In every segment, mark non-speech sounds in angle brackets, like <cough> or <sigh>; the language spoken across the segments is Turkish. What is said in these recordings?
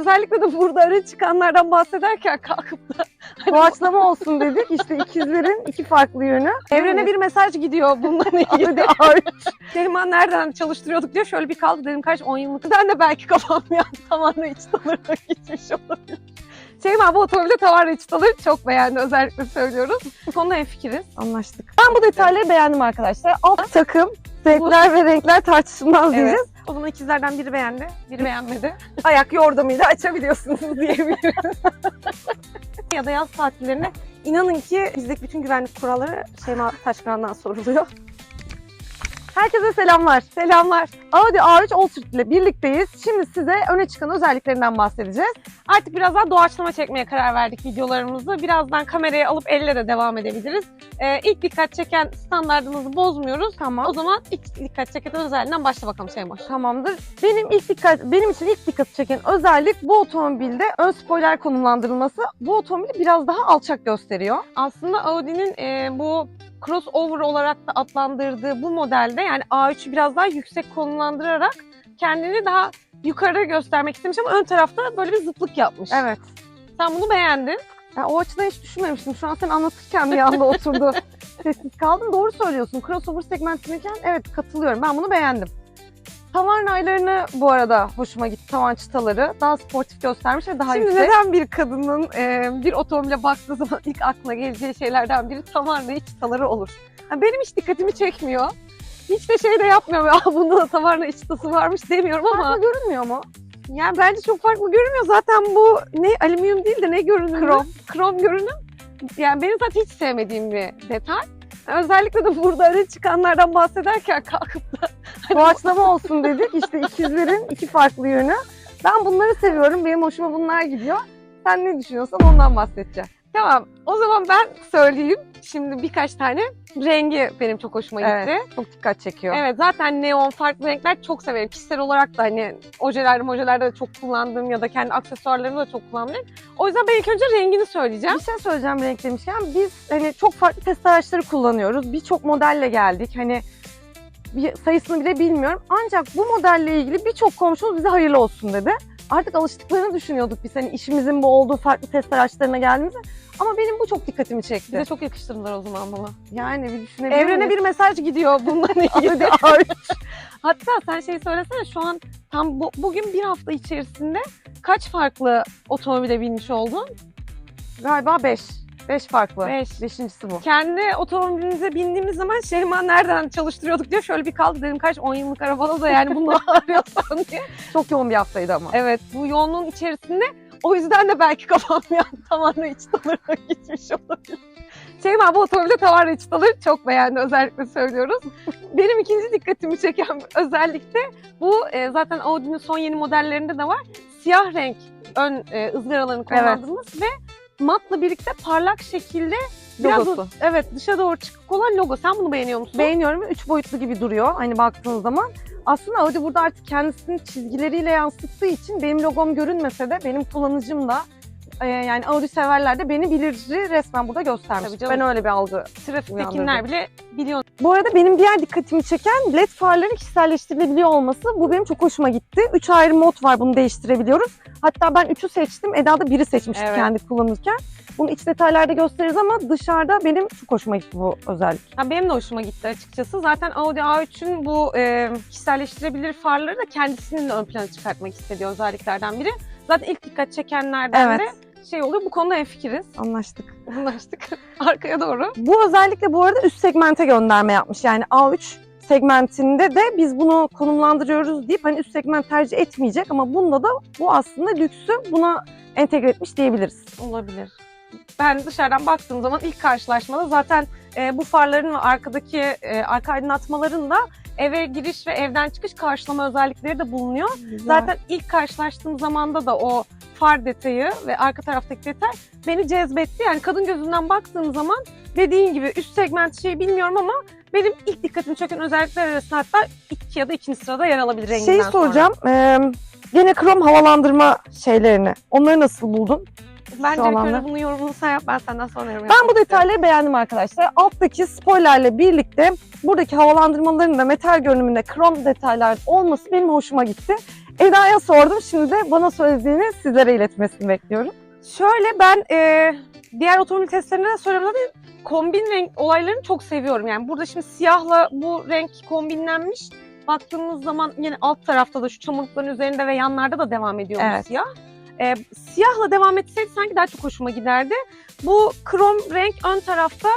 özellikle de burada öne çıkanlardan bahsederken kalkıp da Doğaçlama olsun dedik. İşte ikizlerin iki farklı yönü. evrene bir mesaj gidiyor bununla <laughs> ilgili. Neriman nereden çalıştırıyorduk diye şöyle bir kaldı dedim kaç 10 yıllık. Ben de belki kafam ya tamamen iç dalarına <laughs> gitmiş olabilir. Şeyma bu otomobilde tavanla iç daları çok beğendi özellikle söylüyoruz. Bu konuda hemfikiriz. Anlaştık. Ben bu detayları beğendim arkadaşlar. Alt takım, zevkler ve renkler tartışılmaz diyeceğiz. O zaman ikizlerden biri beğendi, biri beğenmedi. <laughs> Ayak yordamıyla açabiliyorsunuz <laughs> diyebiliriz. ya da yaz tatillerine inanın ki bizdeki bütün güvenlik kuralları Şeyma Taşkıran'dan soruluyor. Herkese selamlar. Selamlar. Audi A3 Allsuit ile birlikteyiz. Şimdi size öne çıkan özelliklerinden bahsedeceğiz. Artık biraz daha doğaçlama çekmeye karar verdik videolarımızı. Birazdan kamerayı alıp elle de devam edebiliriz. Ee, ilk dikkat çeken standartımızı bozmuyoruz. Tamam. O zaman ilk dikkat çeken özelliğinden başla bakalım Şeyma. Tamamdır. Benim ilk dikkat benim için ilk dikkat çeken özellik bu otomobilde ön spoiler konumlandırılması. Bu otomobili biraz daha alçak gösteriyor. Aslında Audi'nin e, bu crossover olarak da adlandırdığı bu modelde yani A3'ü biraz daha yüksek konumlandırarak kendini daha yukarı göstermek istemiş ama ön tarafta böyle bir zıtlık yapmış. Evet. Sen bunu beğendin. Ben o açıdan hiç düşünmemiştim. Şu an sen anlatırken bir anda oturdu. <laughs> Sessiz kaldım. Doğru söylüyorsun. Crossover segmentindeyken evet katılıyorum. Ben bunu beğendim. Tavan raylarını bu arada hoşuma gitti. Tavan çıtaları. Daha sportif göstermiş ve daha Şimdi yüksek. neden bir kadının e, bir otomobile baktığı zaman ilk aklına geleceği şeylerden biri tavan ve çıtaları olur. Ha, benim hiç dikkatimi çekmiyor. Hiç de şey de yapmıyorum. Ya <laughs> bunda da tavan ve çıtası varmış demiyorum ama Farklı görünmüyor mu? yani bence çok farklı görünmüyor. Zaten bu ne alüminyum değil de ne görünümü? Krom. Krom görünüm. Yani benim zaten hiç sevmediğim bir detay. Özellikle de burada öne çıkanlardan bahsederken kalkıp da Doğaçlama olsun dedik. İşte ikizlerin iki farklı yönü. Ben bunları seviyorum. Benim hoşuma bunlar gidiyor. Sen ne düşünüyorsan ondan bahsedeceğim. Tamam. O zaman ben söyleyeyim. Şimdi birkaç tane rengi benim çok hoşuma gitti. Evet. Çok dikkat çekiyor. Evet zaten neon farklı renkler çok severim. Kişisel olarak da hani ojeler mojelerde de çok kullandığım ya da kendi aksesuarlarımda da çok kullandığım. O yüzden ben ilk önce rengini söyleyeceğim. Bir şey söyleyeceğim renk demişken biz hani çok farklı test araçları kullanıyoruz. Birçok modelle geldik. Hani sayısını bile bilmiyorum. Ancak bu modelle ilgili birçok komşumuz bize hayırlı olsun dedi. Artık alıştıklarını düşünüyorduk biz hani işimizin bu olduğu farklı test araçlarına geldiğimizde. Ama benim bu çok dikkatimi çekti. Bize çok yakıştırdılar o zaman bana. Yani bir düşünebilir Evrene bir mesaj gidiyor bununla <laughs> ilgili. Audi A3. <laughs> Hatta sen şey söylesene şu an tam bu, bugün bir hafta içerisinde kaç farklı otomobile binmiş oldun? Galiba 5. 5 farklı. Beş. Beşincisi bu. Kendi otomobilimize bindiğimiz zaman Şehriman nereden çalıştırıyorduk diye şöyle bir kaldı dedim kaç 10 yıllık arabada da yani bunu <laughs> arıyorsan diye. Çok yoğun bir haftaydı ama. Evet bu yoğunluğun içerisinde o yüzden de belki kafam <laughs> ya tavanla iç dalarına gitmiş olabilir. Şeyma bu otomobilde tavanla iç daları çok beğendi özellikle söylüyoruz. <laughs> Benim ikinci dikkatimi çeken özellik de bu e, zaten Audi'nin son yeni modellerinde de var. Siyah renk ön e, ızgaralarını kullandığımız ve matla birlikte parlak şekilde biraz Logosu. evet dışa doğru çıkık olan logo. Sen bunu beğeniyor musun? Beğeniyorum üç boyutlu gibi duruyor hani baktığın zaman. Aslında Audi burada artık kendisinin çizgileriyle yansıttığı için benim logom görünmese de benim kullanıcım da e, yani Audi severler de beni bilir resmen burada göstermiş. Ben öyle bir algı. Trafiktekiler Uyandırdı. bile biliyor. Bu arada benim diğer dikkatimi çeken led farların kişiselleştirilebiliyor olması. Bu benim çok hoşuma gitti. Üç ayrı mod var bunu değiştirebiliyoruz. Hatta ben üçü seçtim. Eda da biri seçmişti Evet. kendi kullanırken. Bunu iç detaylarda gösteririz ama dışarıda benim çok hoşuma gitti bu özellik. Ha, benim de hoşuma gitti açıkçası. Zaten Audi A3'ün bu e, kişiselleştirebilir farları da kendisinin de ön plana çıkartmak istediği özelliklerden biri. Zaten ilk dikkat çekenlerden Evet. de şey oluyor. Bu konuda hemfikiriz. Anlaştık. <laughs> Anlaştık. Arkaya doğru. Bu özellikle bu arada üst segmente gönderme yapmış. Yani A3 segmentinde de biz bunu konumlandırıyoruz deyip hani üst segment tercih etmeyecek ama bunda da bu aslında lüksü buna entegre etmiş diyebiliriz. Olabilir. Ben dışarıdan baktığım zaman ilk karşılaşmada zaten e, bu farların ve arkadaki e, arka aydınlatmaların da eve giriş ve evden çıkış karşılama özellikleri de bulunuyor. Zaten ilk karşılaştığım zamanda da o far detayı ve arka taraftaki detay beni cezbetti. Yani kadın gözünden baktığım zaman dediğin gibi üst segment şeyi bilmiyorum ama benim ilk dikkatimi çeken özellikler arasında hatta iki ya da ikinci sırada yer alabilir renginden Şeyi sonra. soracağım. Ee, gene krom havalandırma şeylerini. Onları nasıl buldun? Bence Şu ilk önce alanda. bunu yorumunu sen yap ben senden sonra yorum Ben bu istiyorum. detayları beğendim arkadaşlar. Alttaki spoilerle birlikte buradaki havalandırmaların da metal görünümünde krom detaylar olması benim hoşuma gitti. Eda'ya sordum. Şimdi de bana söylediğini sizlere iletmesini bekliyorum. Şöyle ben e, diğer otomobil testlerinde de söyledim kombin renk olaylarını çok seviyorum. Yani burada şimdi siyahla bu renk kombinlenmiş. Baktığımız zaman yine alt tarafta da şu çamurlukların üzerinde ve yanlarda da devam ediyor Evet. siyah. E, siyahla devam etseydi sanki daha çok hoşuma giderdi. Bu krom renk ön tarafta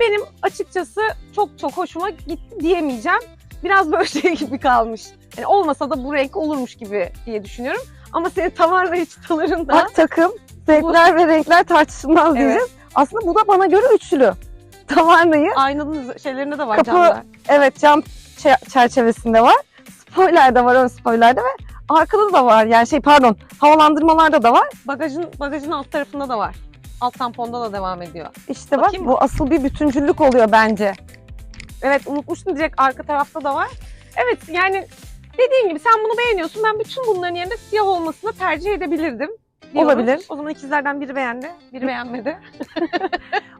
benim açıkçası çok çok hoşuma gitti diyemeyeceğim. Biraz böyle <laughs> şey gibi kalmış. Yani olmasa da bu renk olurmuş gibi diye düşünüyorum. Ama senin tavan ve çıtaların da Bak takım, zevkler ve renkler tartışılmaz Evet. diyeceğiz. Aslında bu da bana göre üçlü. <laughs> Tavanlayı, aynanın şeylerinde de var Kapı- camlar. evet cam çe- çerçevesinde var. Spoiler de var, ön spoiler de ve arkada da var. Yani şey pardon, havalandırmalarda da var. Bagajın bagajın alt tarafında da var. Alt tamponda da devam ediyor. İşte bak Bakayım mı? bu asıl bir bütüncüllük oluyor bence. Evet unutmuştum direkt arka tarafta da var. Evet yani dediğin gibi sen bunu beğeniyorsun. Ben bütün bunların yerine siyah olmasını tercih edebilirdim. diyorum. Olabilir. O zaman ikizlerden biri beğendi, biri beğenmedi. <laughs>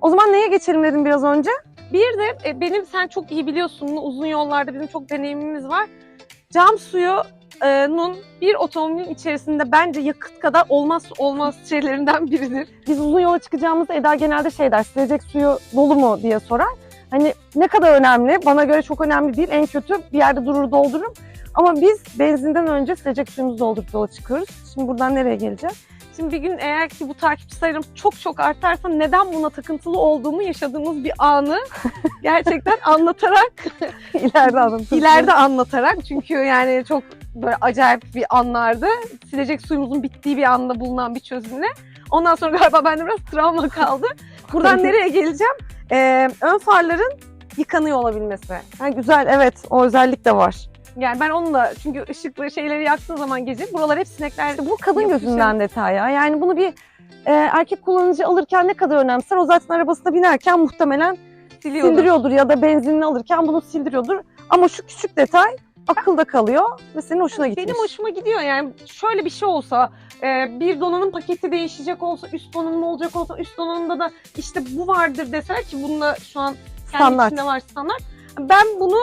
O zaman neye geçelim dedim biraz önce? Bir de e, benim sen çok iyi biliyorsun uzun yollarda bizim çok deneyimimiz var. Cam suyunun bir otomobilin içerisinde bence yakıt kadar olmazsa olmaz şeylerinden biridir. Biz uzun yola çıkacağımızda Eda genelde şey der, silecek suyu dolu mu diye sorar. Hani ne kadar önemli? Bana göre çok önemli değil. En kötü bir yerde durur doldururum. Ama biz benzinden önce silecek suyumuzu doldurup yola çıkıyoruz. Şimdi buradan nereye geleceğiz? Şimdi bir gün eğer ki bu takipçi sayırım çok çok artarsa neden buna takıntılı olduğumu yaşadığımız bir anı <laughs> gerçekten anlatarak, <laughs> İleride anlatırız. ileride anlatarak çünkü yani çok böyle acayip bir anlardı. Silecek suyumuzun bittiği bir anda bulunan bir çözümle. Ondan sonra galiba bende biraz travma kaldı. Buradan <laughs> nereye geleceğim? Ee, ön farların yıkanıyor olabilmesi. Ha, güzel evet o özellik de var. Yani ben onu da çünkü ışıklı şeyleri yaktığın zaman gece buralar hep sinekler İşte bu kadın gözünden detay ya. Yani bunu bir e, erkek kullanıcı alırken ne kadar önemser o zaten arabasına binerken muhtemelen siliyordu. sildiriyordur ya da benzinini alırken bunu sildiriyordur. Ama şu küçük detay akılda kalıyor ve senin hoşuna gitmiş. Benim hoşuma gidiyor yani şöyle bir şey olsa e, bir donanım paketi değişecek olsa üst donanım olacak olsa üst donanımda da işte bu vardır deseler ki bunda şu an kendi Standart. içinde var standart. Ben bunu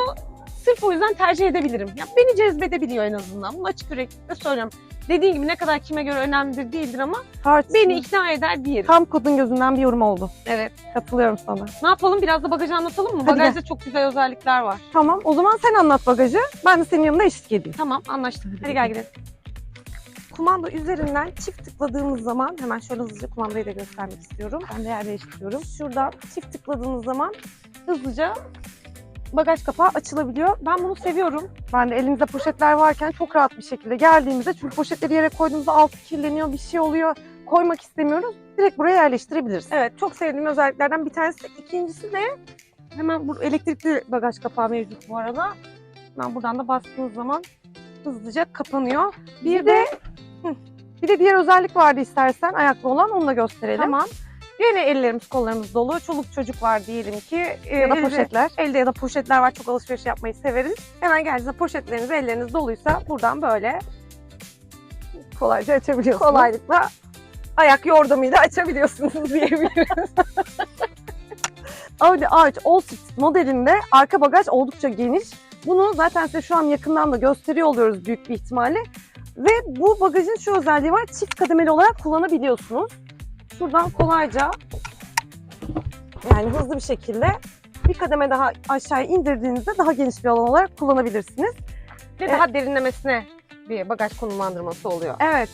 sırf o yüzden tercih edebilirim. Ya beni cezbedebiliyor en azından. Bunu açık yüreklilikle söylüyorum. Dediğim gibi ne kadar kime göre önemlidir değildir ama Tartışma. beni ikna eder diyelim. Tam kadın gözünden bir yorum oldu. Evet. Katılıyorum sana. Ne yapalım biraz da bagajı anlatalım mı? Hadi Bagajda çok güzel özellikler var. Tamam o zaman sen anlat bagajı. Ben de senin yanında eşlik edeyim. Tamam anlaştık. Hadi gel gidelim. Kumanda üzerinden çift tıkladığımız zaman hemen şöyle hızlıca kumandayı da göstermek istiyorum. Ben de yer değiştiriyorum. Şuradan çift tıkladığınız zaman hızlıca bagaj kapağı açılabiliyor. Ben bunu seviyorum. Ben de elimizde poşetler varken çok rahat bir şekilde geldiğimizde çünkü poşetleri yere koyduğumuzda altı kirleniyor bir şey oluyor. Koymak istemiyoruz. Direkt buraya yerleştirebiliriz. Evet çok sevdiğim özelliklerden bir tanesi. İkincisi de hemen bu elektrikli bagaj kapağı mevcut bu arada. Hemen buradan da bastığınız zaman hızlıca kapanıyor. Bir de bir de diğer özellik vardı istersen ayaklı olan onu da gösterelim. Tamam. Yine ellerimiz kollarımız dolu. Çoluk çocuk var diyelim ki. Ya da Elde- poşetler. Elde ya da poşetler var. Çok alışveriş yapmayı severiz. Hemen geldiğinizde poşetleriniz elleriniz doluysa buradan böyle Kolayca açabiliyorsunuz. kolaylıkla ayak yordamıyla açabiliyorsunuz <laughs> diyebiliriz. Audi A3 Allseat modelinde arka bagaj oldukça geniş. Bunu zaten size şu an yakından da gösteriyor oluyoruz büyük bir ihtimalle. Ve bu bagajın şu özelliği var. Çift kademeli olarak kullanabiliyorsunuz. Şuradan kolayca yani hızlı bir şekilde bir kademe daha aşağıya indirdiğinizde daha geniş bir alan olarak kullanabilirsiniz. Ve daha derinlemesine bir bagaj konumlandırması oluyor. Evet.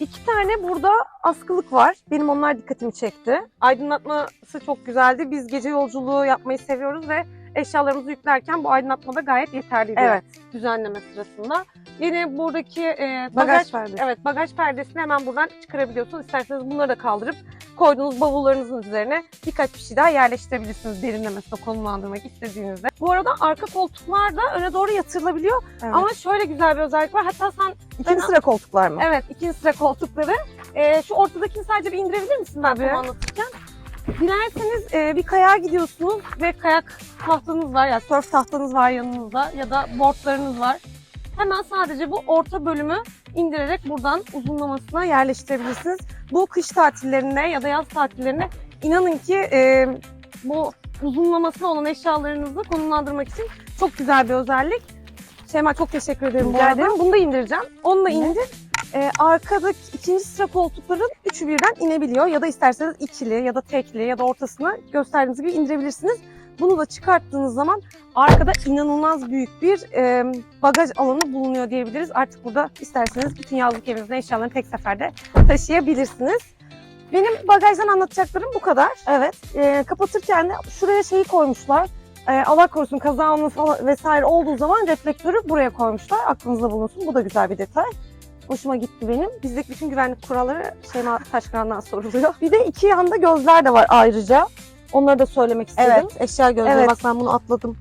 İki tane burada askılık var. Benim onlar dikkatimi çekti. Aydınlatması çok güzeldi. Biz gece yolculuğu yapmayı seviyoruz ve eşyalarımızı yüklerken bu aydınlatma da gayet yeterliydi. Evet. Düzenleme sırasında. Yine buradaki e, Bagaj bagaj, perdesi. evet bagaj perdesini hemen buradan çıkarabiliyorsunuz. İsterseniz bunları da kaldırıp koyduğunuz bavullarınızın üzerine birkaç bir şey daha yerleştirebilirsiniz derinlemesine konumlandırmak istediğinizde. Bu arada arka koltuklar da öne doğru yatırılabiliyor. Evet. Ama şöyle güzel bir özellik var. Hatta sen İkinci sıra koltuklar mı? Evet, ikinci sıra koltukları. Ee, şu ortadakini sadece bir indirebilir misin ben bunu anlatırken? Dilerseniz e, bir kayağa gidiyorsunuz ve kayak tahtanız var ya surf tahtanız var yanınızda ya da boardlarınız var. Hemen sadece bu orta bölümü indirerek buradan uzunlamasına yerleştirebilirsiniz. Bu kış tatillerinde ya da yaz tatillerinde inanın ki e, bu uzunlamasına olan eşyalarınızı konumlandırmak için çok güzel bir özellik. Şeyma çok teşekkür ederim bu arada. ederim. Bunu da indireceğim. Onu da Ne? indir. Ee, arkadaki ikinci sıra koltukların üçü birden inebiliyor. Ya da isterseniz ikili ya da tekli ya da ortasına gösterdiğiniz gibi indirebilirsiniz. Bunu da çıkarttığınız zaman arkada inanılmaz büyük bir e, bagaj alanı bulunuyor diyebiliriz. Artık burada isterseniz bütün yazlık evinizin eşyalarını tek seferde taşıyabilirsiniz. Benim bagajdan anlatacaklarım bu kadar. Evet. E, kapatırken de şuraya şeyi koymuşlar. E, Allah korusun kaza olması vesaire olduğu zaman reflektörü buraya koymuşlar. Aklınızda bulunsun. Bu da güzel bir detay. Hoşuma gitti benim. Bizdeki bütün güvenlik kuralları Şeyma Taşkıran'dan soruluyor. Bir de iki yanda gözler de var ayrıca. Onları da söylemek istedim. Evet, eşya gözlüğü. Evet. Bak ben bunu atladım.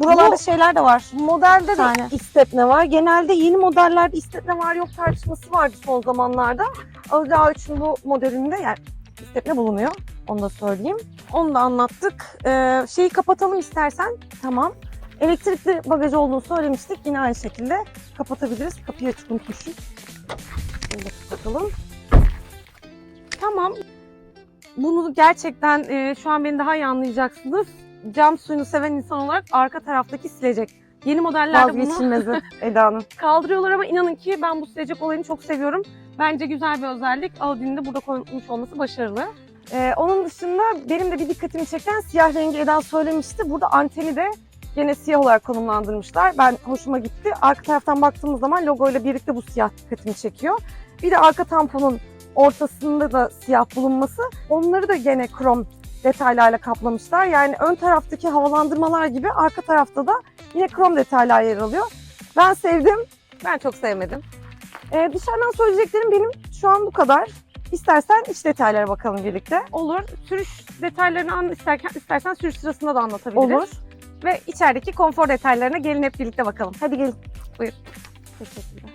Buralarda Bu- şeyler de var. Modelde de tane. istepne var. Genelde yeni modellerde istepne var yok tartışması vardı son zamanlarda. Audi A3'ün bu modelinde yani istepne bulunuyor. Onu da söyleyeyim. Onu da anlattık. Ee, şeyi kapatalım istersen. Tamam. Elektrikli bagaj olduğunu söylemiştik. Yine aynı şekilde kapatabiliriz. Kapıyı açık unutmuşuz. Şöyle kapatalım. Tamam. Bunu gerçekten e, şu an beni daha iyi anlayacaksınız. Cam suyunu seven insan olarak arka taraftaki silecek. Yeni modellerde bunu Vazgeçilmezi <laughs> Eda Hanım. kaldırıyorlar ama inanın ki ben bu silecek olayını çok seviyorum. Bence güzel bir özellik. Audi'nin de burada koymuş olması başarılı. Ee, onun dışında benim de bir dikkatimi çeken siyah rengi Eda söylemişti. Burada anteni de gene siyah olarak konumlandırmışlar. Ben hoşuma gitti. Arka taraftan baktığımız zaman logo ile birlikte bu siyah dikkatimi çekiyor. Bir de arka tamponun ortasında da siyah bulunması. Onları da gene krom detaylarla kaplamışlar. Yani ön taraftaki havalandırmalar gibi arka tarafta da yine krom detaylar yer alıyor. Ben sevdim. Ben çok sevmedim. Ee, dışarıdan söyleyeceklerim benim şu an bu kadar. İstersen iç detaylara bakalım birlikte. Olur. Sürüş detaylarını an isterken istersen sürüş sırasında da anlatabiliriz. Olur. Ve içerideki konfor detaylarına gelin hep birlikte bakalım. Hadi gelin. Buyur. Teşekkürler.